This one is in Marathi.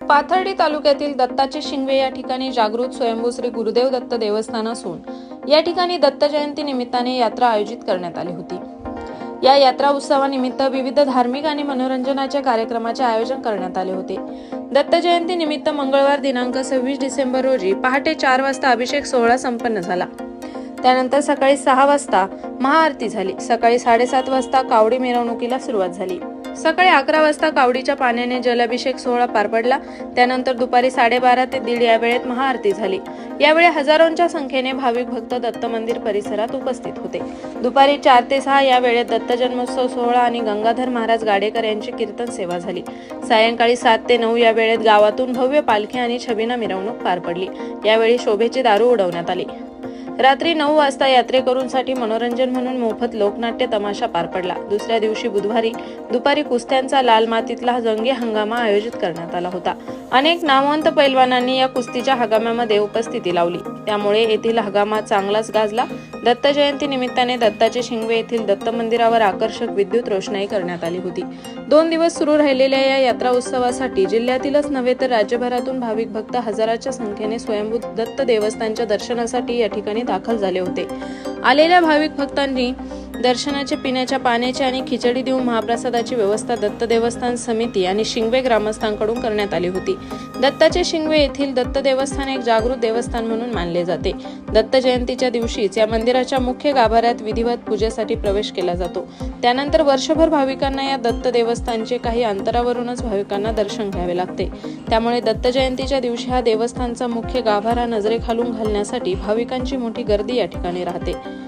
पाथर्डी तालुक्यातील दत्ताचे शिंगवे या ठिकाणी जागृत स्वयंभू श्री गुरुदेव दत्त देवस्थान असून या ठिकाणी दत्त जयंती निमित्ताने यात्रा आयोजित करण्यात आली होती. या यात्रा उत्सवानिमित्त विविध धार्मिक आणि मनोरंजनाच्या कार्यक्रमाचे आयोजन करण्यात आले होते. दत्त जयंती निमित्त मंगळवार दिनांक सव्वीस डिसेंबर रोजी पहाटे चार वाजता अभिषेक सोहळा संपन्न झाला. त्यानंतर सकाळी सहा वाजता महाआरती झाली. सकाळी साडेसात वाजता कावडी मिरवणुकीला सुरुवात झाली. सकाळी अकरा वाजता कावडीच्या पाण्याने जलाभिषेक सोहळा पार पडला. त्यानंतर दुपारी साडेबारा ते दीड या वेळेत महाआरती झाली. यावेळी हजारोंच्या संख्येने भाविक भक्त दत्त मंदिर परिसरात उपस्थित होते. दुपारी चार ते सहा या वेळेत दत्त जन्मोत्सव सोहळा आणि गंगाधर महाराज गाडेकर यांची कीर्तन सेवा झाली. सायंकाळी सात ते नऊ या वेळेत गावातून भव्य पालखी आणि छबिना मिरवणूक पार पडली. यावेळी शोभेची दारू उडवण्यात आली. रात्री नऊ वाजता यात्रेकरूंसाठी मनोरंजन म्हणून मोफत लोकनाट्य तमाशा पार पडला. दुसऱ्या दिवशी बुधवारी दुपारी कुस्त्यांचा लाल मातीतला जंगी हंगामा आयोजित करण्यात आला होता. अनेक नामवंत पैलवानांनी या कुस्तीच्या हगाम्यामध्ये उपस्थिती लावली. त्यामुळे येथील हंगामा चांगलाच गाजला. दत्त जयंती निमित्ताने दत्ताचे शिंगवे येथील दत्त मंदिरावर आकर्षक विद्युत रोषणाई करण्यात आली होती. दोन दिवस सुरू राहिलेल्या या यात्रा उत्सवासाठी जिल्ह्यातीलच नव्हे तर राज्यभरातून भाविक भक्त हजाराच्या संख्येने स्वयंभू दत्त देवस्थानच्या दर्शनासाठी या ठिकाणी दाखल झाले होते. आलेल्या भाविक भक्तांनी दर्शनाचे पिण्याच्या पाण्याची आणि खिचडी देऊन महाप्रसादाची व्यवस्था दत्त देवस्थान समिती आणि शिंगवे ग्रामस्थांकडून करण्यात आली होती. दत्ताचे शिंगवे येथील दत्त देवस्थान एक जागृत देवस्थान म्हणून मानले जाते. दत्त जयंतीच्या दिवशीच या मंदिराच्या मुख्य गाभाऱ्यात विधिवत पूजेसाठी प्रवेश केला जातो. त्यानंतर वर्षभर भाविकांना या दत्त देवस्थानचे काही अंतरावरूनच भाविकांना दर्शन घ्यावे लागते. त्यामुळे दत्त जयंतीच्या दिवशी हा देवस्थानचा मुख्य गाभारा नजरेखालून घालण्यासाठी भाविकांची मोठी गर्दी या ठिकाणी राहते.